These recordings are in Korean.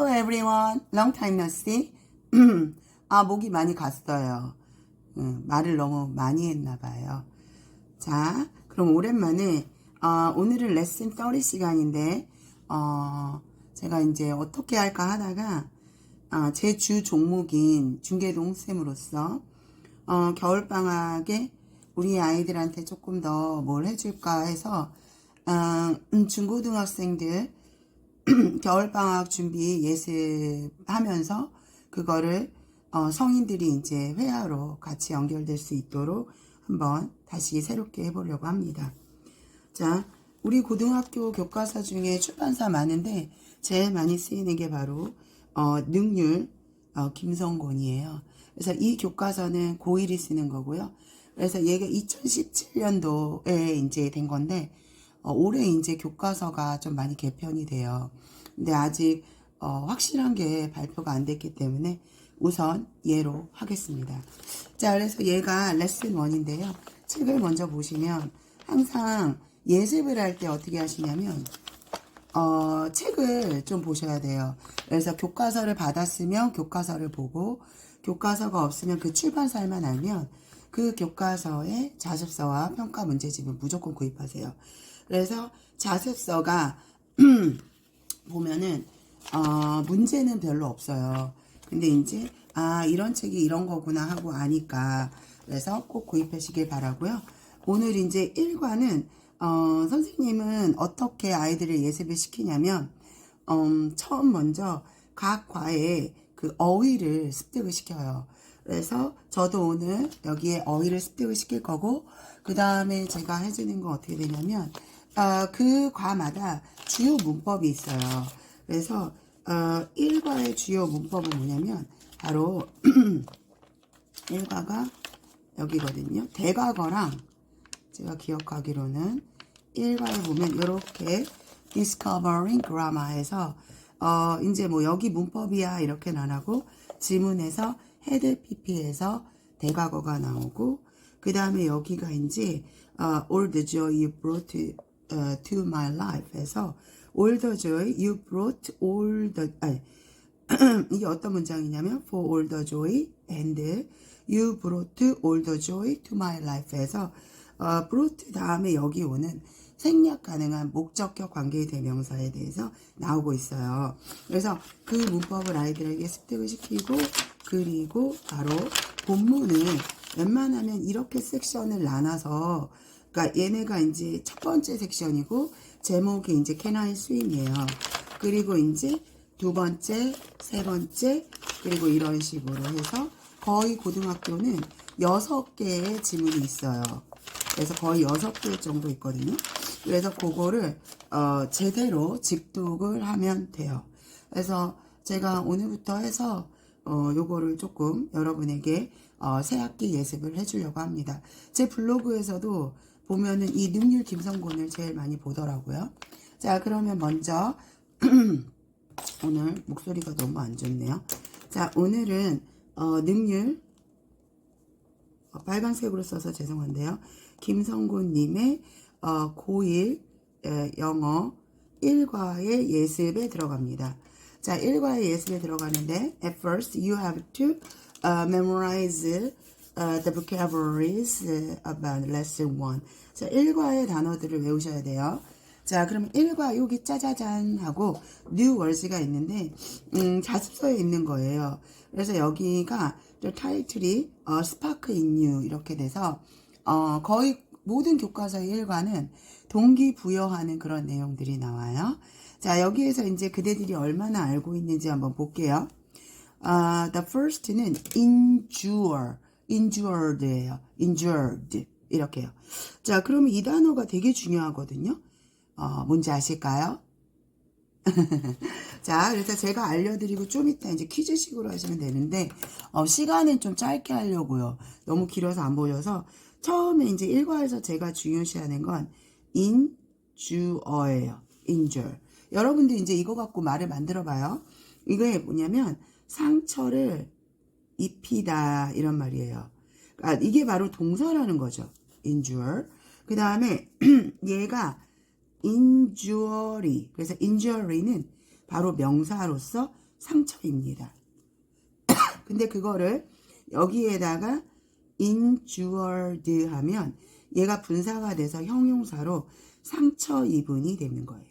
Hello everyone, long time no see. 아 목이 많이 갔어요. 음, 말을 너무 많이 했나 봐요. 자, 그럼 오랜만에 어, 오늘은 레슨 30 시간인데 어, 제가 이제 어떻게 할까 하다가 어, 제주 종목인 중계동 쌤으로서 어, 겨울 방학에 우리 아이들한테 조금 더 뭘 해줄까 해서 어, 음, 중고등학생들 겨울방학 준비 예습하면서 그거를 어, 성인들이 이제 회화로 같이 연결될 수 있도록 한번 다시 새롭게 해보려고 합니다. 자, 우리 고등학교 교과서 중에 출판사 많은데 제일 많이 쓰이는 게 바로 어, 능률 어, 김성곤이에요. 그래서 이 교과서는 고1이 쓰는 거고요. 그래서 얘가 2017년도에 이제 된 건데 어, 올해 이제 교과서가 좀 많이 개편이 돼요. 근데 아직 어, 확실한 게 발표가 안 됐기 때문에 우선 얘로 하겠습니다. 자, 그래서 얘가 레슨 1인데요. 책을 먼저 보시면 항상 예습을 할 때 어떻게 하시냐면 어, 책을 좀 보셔야 돼요. 그래서 교과서를 받았으면 교과서를 보고 교과서가 없으면 그 출판사만 알면 그 교과서의 자습서와 평가 문제집을 무조건 구입하세요. 그래서 자습서가 보면은 어, 문제는 별로 없어요. 근데 이제 아 이런 책이 이런 거구나 하고 아니까 그래서 꼭 구입하시길 바라고요. 오늘 이제 1과는 어, 선생님은 어떻게 아이들을 예습을 시키냐면 음, 처음 먼저 각 과에 그 어휘를 습득을 시켜요. 그래서 저도 오늘 여기에 어휘를 습득을 시킬 거고 그 다음에 제가 해주는 건 어떻게 되냐면 어, 그 과마다 주요 문법이 있어요. 그래서 어, 1과의 주요 문법은 뭐냐면 바로 1과가 여기거든요. 대과거랑 제가 기억하기로는 1과에 보면 이렇게 discovering grammar에서 어 이제 뭐 여기 문법이야 이렇게는 안 하고 지문에서 헤드 PP에서 대과거가 나오고 그 다음에 여기가 이제 어, all the joy you brought uh, to my life에서 all the joy you brought all the 아니 이게 어떤 문장이냐면 for all the joy and you brought all the joy to my life에서 어, brought 다음에 여기 오는 생략 가능한 목적격 관계의 대명사에 대해서 나오고 있어요. 그래서 그 문법을 아이들에게 습득을 시키고 그리고 바로 본문을 웬만하면 이렇게 섹션을 나눠서 그러니까 얘네가 이제 첫 번째 섹션이고 제목이 이제 I Swim이에요. 그리고 이제 두 번째, 세 번째, 그리고 이런 식으로 해서 거의 고등학교는 여섯 개의 지문이 있어요. 그래서 거의 여섯 개 정도 있거든요. 그래서 그거를 어, 제대로 직독을 하면 돼요. 그래서 제가 오늘부터 해서 어, 요거를 조금 여러분에게 어, 새 학기 예습을 해주려고 합니다. 제 블로그에서도 보면은 이 능률 김성곤을 제일 많이 보더라고요. 자, 그러면 먼저 오늘 목소리가 너무 안 좋네요. 자, 오늘은 어, 능률 어, 빨간색으로 써서 죄송한데요. 김성곤님의 어, 고1 에, 영어 1과의 예습에 들어갑니다. 자, 1과의 예습에 들어가는데 at first you have to uh, memorize uh, the vocabularies about lesson 1. 자, 1과의 단어들을 외우셔야 돼요. 자, 그러면 1과 여기 짜자잔 하고 new words가 있는데 음, 자습서에 있는 거예요. 그래서 여기가 또 타이틀이 어, spark in you 이렇게 돼서 어, 거의 모든 교과서의 1과는 동기부여하는 그런 내용들이 나와요. 자, 여기에서 이제 그대들이 얼마나 알고 있는지 한번 볼게요. 아, the first는 endure, endured예요. endured 이렇게요. 자, 그러면 이 단어가 되게 중요하거든요. 어, 뭔지 아실까요? 자, 그래서 제가 알려드리고 좀 이따 이제 퀴즈식으로 하시면 되는데, 어, 시간은 좀 짧게 하려고요. 너무 길어서 안 보여서. 처음에 이제 1과에서 제가 중요시하는 건 injure예요. injure. 여러분들 이제 이거 갖고 말을 만들어 봐요. 이게 뭐냐면 상처를 입히다 이런 말이에요. 아, 이게 바로 동사라는 거죠. injure. 그 다음에 얘가 injury. 그래서 injury는 바로 명사로서 상처입니다. 근데 그거를 여기에다가 injured 하면 얘가 분사가 돼서 형용사로 상처 입은이 되는 거예요.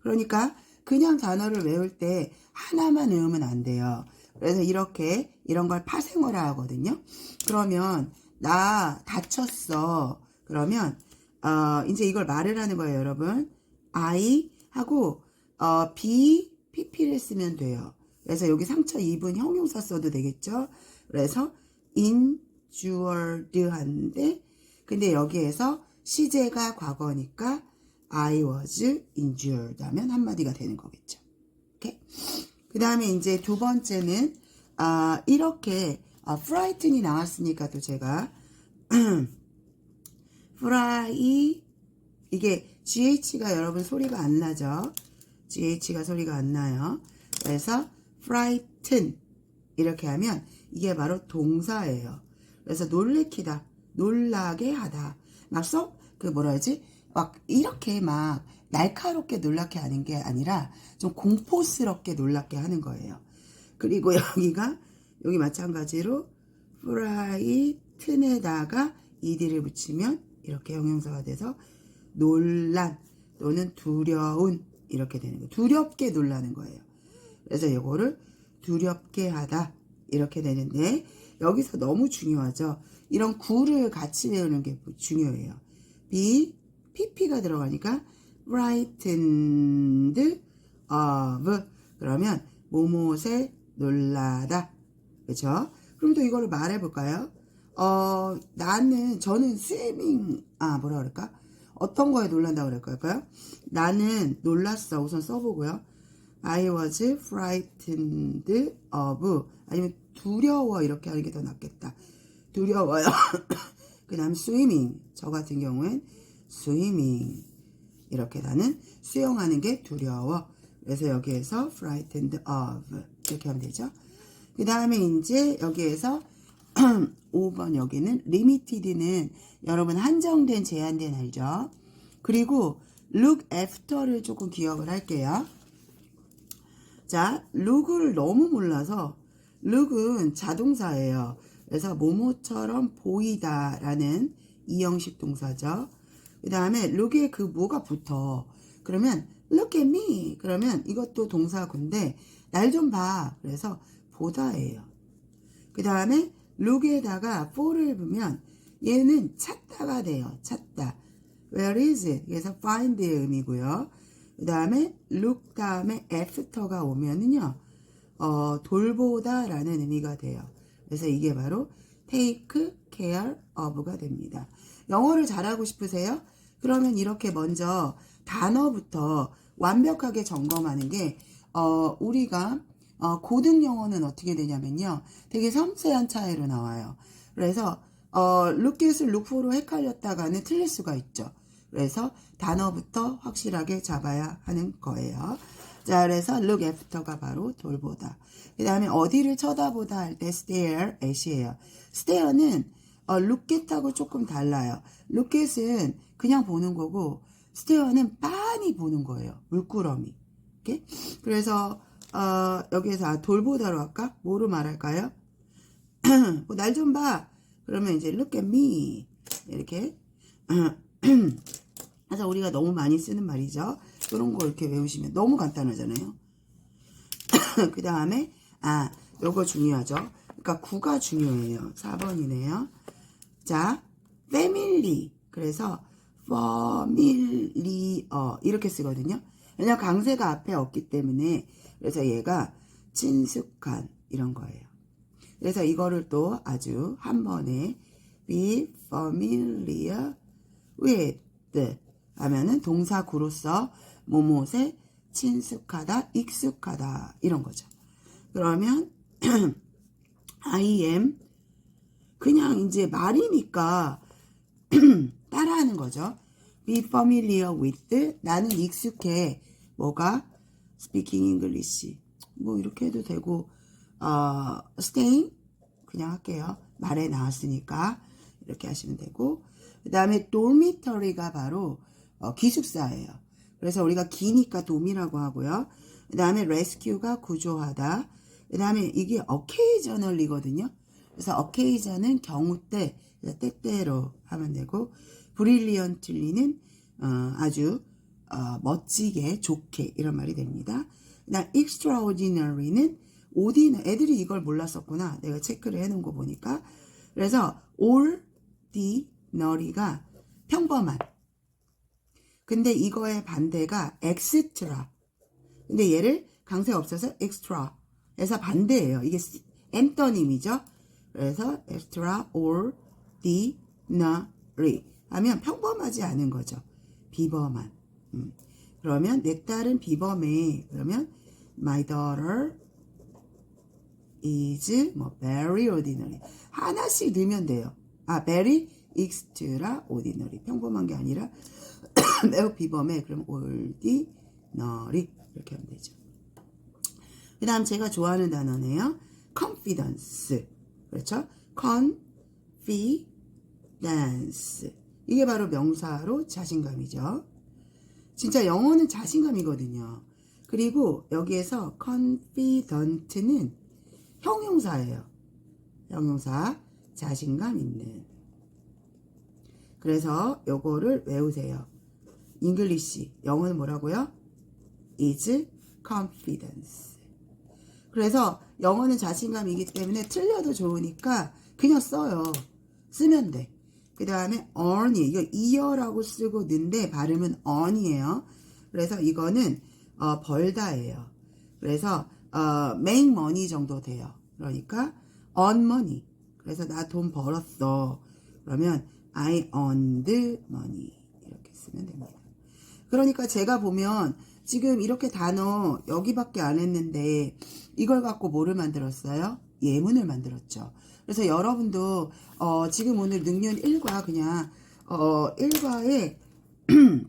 그러니까 그냥 단어를 외울 때 하나만 외우면 안 돼요. 그래서 이렇게 이런 걸 파생어라 하거든요. 그러면 나 다쳤어. 그러면 어 이제 이걸 말을 하는 거예요, 여러분. I 하고 어 be pp를 쓰면 돼요. 그래서 여기 상처 입은 형용사 써도 되겠죠. 그래서 injured 한데 근데 여기에서 시제가 과거니까 I was injured 하면 한마디가 되는 거겠죠. 오케이? 그 다음에 이제 두 번째는, 아, 이렇게, 아, frighten이 나왔으니까 또 제가, fry, 이게 GH가 여러분 소리가 안 나죠? GH가 소리가 안 나요. 그래서 frighten, 이렇게 하면 이게 바로 동사예요. 그래서 놀래키다, 놀라게 하다. 막 써, 그 뭐라 하지? 막 이렇게 막 날카롭게 놀라게 하는 게 아니라 좀 공포스럽게 놀라게 하는 거예요. 그리고 여기가 여기 마찬가지로 프라이 튼에다가 ed를 붙이면 이렇게 형용사가 돼서 놀란 또는 두려운 이렇게 되는 거예요. 두렵게 놀라는 거예요. 그래서 이거를 두렵게 하다 이렇게 되는데 여기서 너무 중요하죠. 이런 구를 같이 외우는 게 중요해요. be pp가 들어가니까 frightened of 그러면 모못에 놀라다 그렇죠? 그럼 또 이거를 말해 볼까요? 어 나는 저는 스위밍 아 뭐라 그럴까? 어떤 거에 놀란다고 그럴까요? 나는 놀랐어 우선 써보고요. I was frightened of 아니면 두려워 이렇게 하는 게 더 낫겠다. 두려워요. 그 다음 swimming 저 같은 경우엔 swimming 이렇게 나는 수영하는 게 두려워. 그래서 여기에서 frightened of 이렇게 하면 되죠. 그 다음에 이제 여기에서 5번 여기는 limited는 여러분 한정된 제한된 알죠. 그리고 look after를 조금 기억을 할게요. 자, look을 너무 몰라서 look은 자동사예요. 그래서 모모처럼 보이다 라는 이형식 동사죠. 그 다음에 look에 그 뭐가 붙어. 그러면 look at me. 그러면 이것도 동사군데 날 좀 봐. 그래서 보다예요. 그 다음에 look에다가 for를 보면 얘는 찾다가 돼요. 찾다. Where is it? 그래서 find의 의미고요. 그 다음에 look 다음에 after가 오면은요. 어, 돌보다 라는 의미가 돼요. 그래서 이게 바로 take care of가 됩니다. 영어를 잘하고 싶으세요? 그러면 이렇게 먼저 단어부터 완벽하게 점검하는 게, 어, 우리가, 어, 고등 영어는 어떻게 되냐면요. 되게 섬세한 차이로 나와요. 그래서, 어, look at을 look for로 헷갈렸다가는 틀릴 수가 있죠. 그래서 단어부터 확실하게 잡아야 하는 거예요. 자, 그래서 look after가 바로 돌보다. 그 다음에 어디를 쳐다보다 할 때 stare at이에요. stare는 어, at하고 조금 달라요. at은 그냥 보는 거고 stare는 빤히 보는 거예요. 물끄러미. 오케이? 그래서 어, 여기에서 아, 돌보다로 할까? 뭐로 말할까요? 뭐 날 좀 봐. 그러면 이제 look at me 이렇게 그래서 우리가 너무 많이 쓰는 말이죠. 이런 거 이렇게 외우시면 너무 간단하잖아요. 그 다음에 아 요거 중요하죠. 그러니까 구가 중요해요. 4번이네요. 자, family. 그래서 familiar 이렇게 쓰거든요. 왜냐면 강세가 앞에 없기 때문에 그래서 얘가 친숙한 이런 거예요. 그래서 이거를 또 아주 한 번에 be familiar with 하면은 동사 구로서 모못에 친숙하다, 익숙하다 이런 거죠. 그러면 I am 그냥 이제 말이니까 따라하는 거죠. Be familiar with 나는 익숙해 뭐가 speaking English 뭐 이렇게 해도 되고 어, staying 그냥 할게요. 말에 나왔으니까 이렇게 하시면 되고 그 다음에 dormitory가 바로 어, 기숙사예요. 그래서 우리가 기니까 돔이라고 하고요. 그 다음에 rescue가 구조하다. 그 다음에 이게 occasional이거든요. 그래서 occasion은 경우 때, 때때로 하면 되고, brilliantly는 어, 아주 어, 멋지게, 좋게 이런 말이 됩니다. 그다음 extraordinary는 오디너 애들이 이걸 몰랐었구나. 내가 체크를 해놓은 거 보니까. 그래서 ordinary가 평범한. 근데 이거의 반대가 extra. 근데 얘를 강세 없어서 extra. 에서 반대예요. 이게 엠떠님이죠. 그래서 extraordinary 하면 평범하지 않은 거죠. 비범한. 음. 그러면 내 딸은 비범해. 그러면 my daughter is 뭐 very ordinary. 하나씩 넣으면 돼요. 아, very extraordinary. 평범한 게 아니라 매우 비범해. 그럼 ordinary 이렇게 하면 되죠. 그 다음 제가 좋아하는 단어네요. confidence. 그렇죠? confidence. 이게 바로 명사로 자신감이죠. 진짜 영어는 자신감이거든요. 그리고 여기에서 confident는 형용사예요. 형용사 자신감 있는. 그래서 요거를 외우세요. 잉글리시 영어는 뭐라고요? is confidence. 그래서 영어는 자신감이기 때문에 틀려도 좋으니까 그냥 써요. 쓰면 돼. 그 다음에 earn이 이거 ear라고 쓰고 는데 발음은 earn이에요. 그래서 이거는 어, 벌다예요. 그래서 어, make money 정도 돼요. 그러니까 earn money. 그래서 나 돈 벌었어. 그러면 I earned money 이렇게 쓰면 됩니다. 그러니까 제가 보면 지금 이렇게 단어 여기밖에 안 했는데 이걸 갖고 뭐를 만들었어요? 예문을 만들었죠. 그래서 여러분도 어, 지금 오늘 능률 1과 그냥 어, 1과에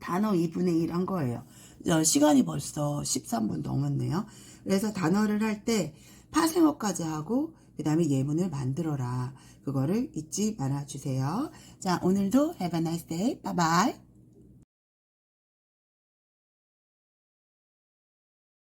단어 2분의 1 한 거예요. 어, 시간이 벌써 13분 넘었네요. 그래서 단어를 할 때 파생어까지 하고 그 다음에 예문을 만들어라. 그거를 잊지 말아 주세요. 자, 오늘도 have a nice day. Bye.